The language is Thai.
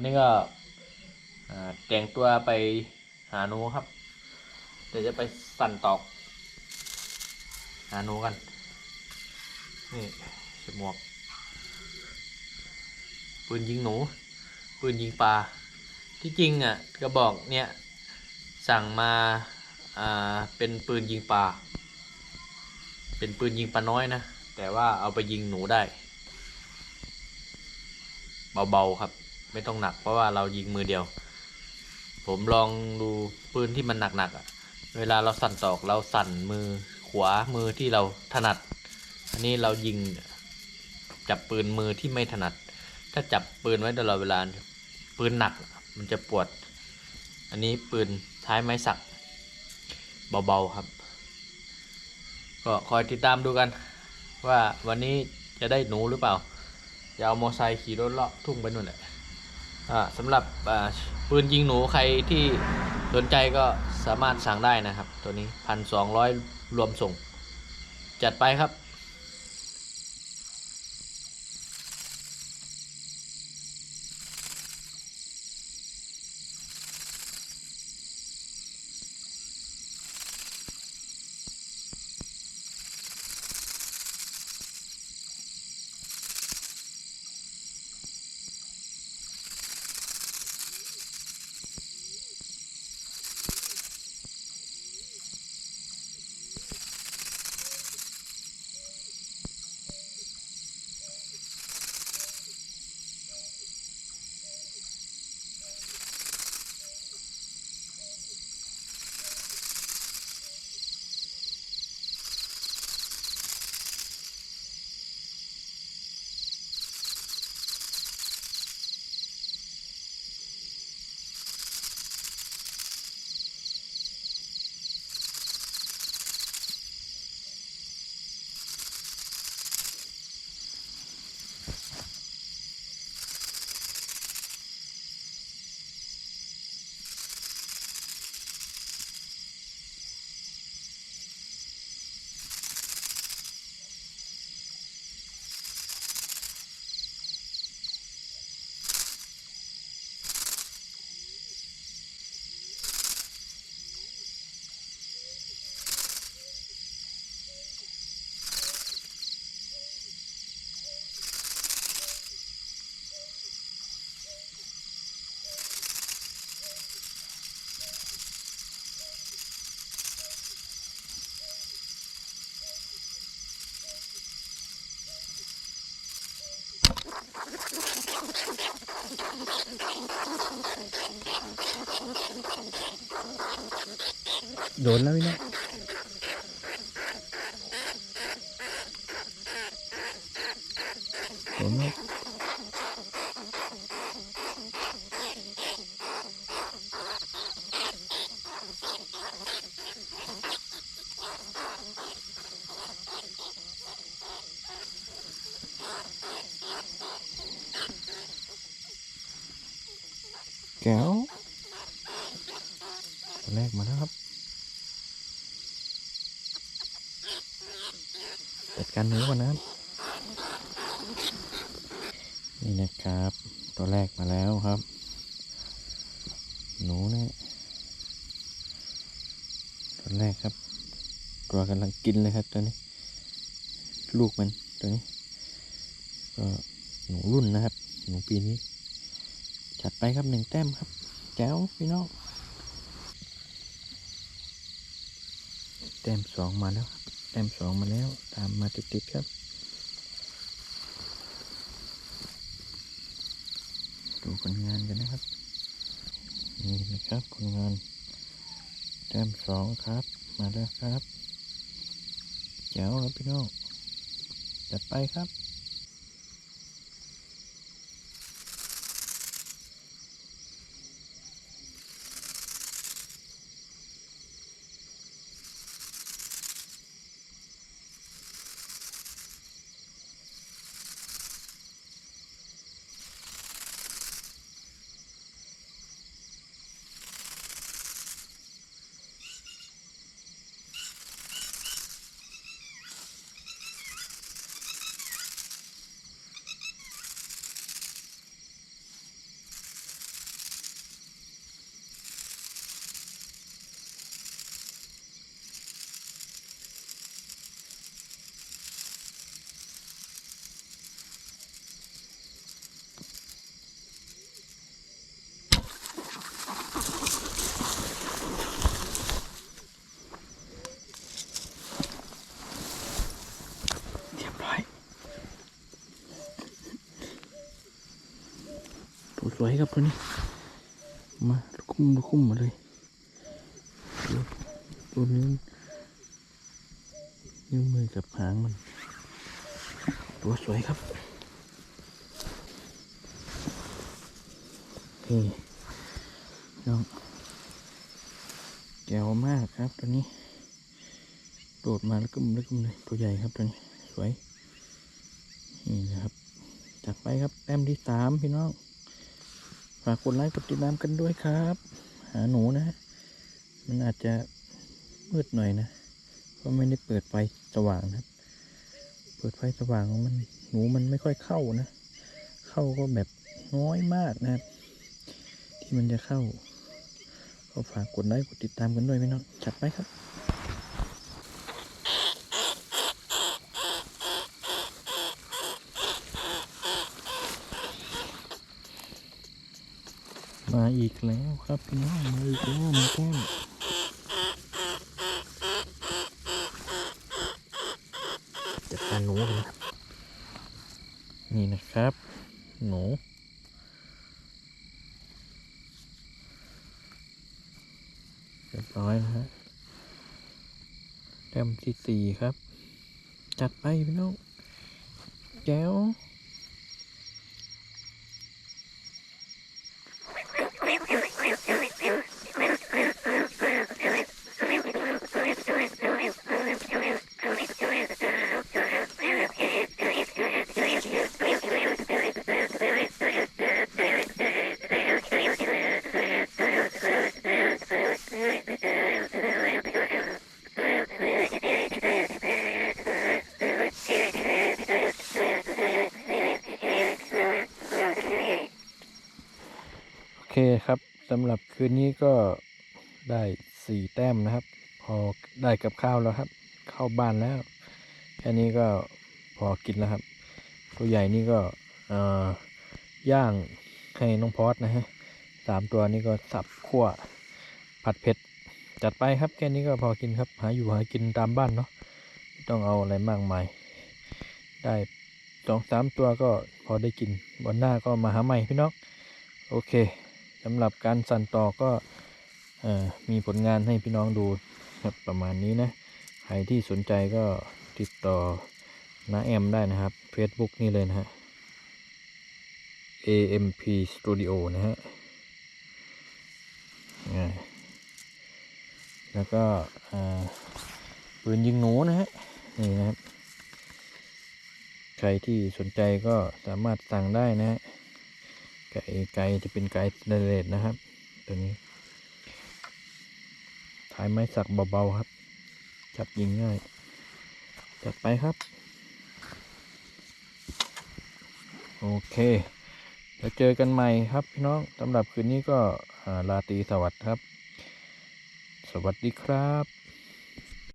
วันนี้ก็แต่งตัวไปหาหนูครับ เดี๋ยวจะไปสั่นตอก หาหนูกัน นี่ใส่หมวก ปืนยิงหนู ปืนยิงปลา ที่จริงอะกระบอกเนี่ย สั่งมาอ่าเป็นปืนยิงปลา เป็นปืนยิงปลาน้อยนะ แต่ว่าเอาไปยิงหนูได้ เบาๆครับ ไม่ต้องหนักเพราะว่าเรายิงมือเดียว ผมลองดูปืนที่มันหนักๆอะ เวลาเราสั่นตอกเราสั่นมือขวามือที่เราถนัด อันนี้เรายิงจับปืนมือที่ไม่ถนัด ถ้าจับปืนไว้ตลอดเวลาปืนหนัก มันจะปวด อันนี้ปืนท้ายไม้สักเบาๆครับ ก็คอยติดตามดูกัน ว่าวันนี้จะได้หนูหรือเปล่า จะเอามอไซค์ขี่รถเลาะทุ่งไปนู่นแหละ สำหรับปืนยิงหนูใครที่สนใจก็สามารถสั่งได้นะครับ ตัวนี้พันสองร้อยรวมส่ง จัดไปครับ โดนแล้วพี่น้องโดนไหมแก้วแรกมาแล้วครับ จัด การหนูก่อนนะครับ นี่นะครับ ตัวแรกมาแล้วครับ หนูนี่ยตัวแรกครับ ตัวกำลังกินเลยครับตัวนี้ ลูกมันตัวนี้ ก็หนูรุ่นนะครับ หนูปีนี้ จัดไปครับหนึ่งแต้มครับแก้วพี่น้องแต้มสองมาแล้วครับ แต้มสองมาแล้ว ตามมาติดๆครับ ดูผลงานกันนะครับ นี่นะครับผลงาน แต้มสองครับ มาแล้วครับเจ้าแล้วพี่น้องจัดไปครับ วยครับตัวนี้ มาคุ้มคุ้มมาเลยตัวนี้นิ้วมือกับหางมัน ตัวสวยครับนี่น้องแก้วมากครับตัวนี้ โดดมาแล้วก็แล้วก็เลยตัวใหญ่ครับตัวนี้ สวย นี่นะครับจัดไปครับแต้มที่สามพี่น้อง ฝากกดไลค์กดติดตามกันด้วยครับ หาหนูนะ มันอาจจะมืดหน่อยนะ เพราะไม่ได้เปิดไฟสว่างนะเปิดไฟสว่างมันหนูมันไม่ค่อยเข้านะ เข้าก็แบบน้อยมากนะที่มันจะเข้า ก็ฝากกดไลค์กดติดตามกันด้วยพี่น้องจัดไปครับ มาอีกแล้วครับพี่น้องมาอีกแล้วมาแก้มจัดการหนูกันนะครับ นี่นะครับ หนูเรียบร้อยนะฮะแต้มที่สี่ครับ จัดไปพี่น้องแก้ว โอเคครับสำหรับคืนนี้ก็ได้สี่แต้มนะครับ พอได้กับข้าวแล้วครับ เข้าบ้านแล้ว แค่นี้ก็พอกินแล้วครับ ตัวใหญ่นี่ก็ย่างให้น้องพอดนะฮะสามตัวนี้ก็สับคั่วผัดเผ็ดจัดไปครับแค่นี้ก็พอกินครับ หาอยู่หากินตามบ้านเนาะไม่ต้องเอาอะไรมากมาย ได้สองสามตัวก็พอได้กินวันหน้าก็มาหาใหม่พี่น้องโอเคสำหรับการสั่นต่อก็อมีผลงานให้พี่น้องดูครับประมาณนี้นะ รที่สนใจก็ติดต่อน้าแอมได้นะครับ Facebook นี่เลยนะฮะ AMP Studio นะฮะอ่แล้วก็ปืนยิงหนูนะฮะ นี่นะครับ ใครที่สนใจก็สามารถสั่งได้นะฮะ ไก่ไก่จะเป็นไก่สแตนเลสนะครับ ตัวนี้ ท้ายไม้สักเบา ๆ ครับ จับยิงง่าย จัดไปครับ โอเคแล้วเจอกันใหม่ครับพี่น้องสำหรับคืนนี้ก็ลาตีสวัสดีครับ สวัสดีครับ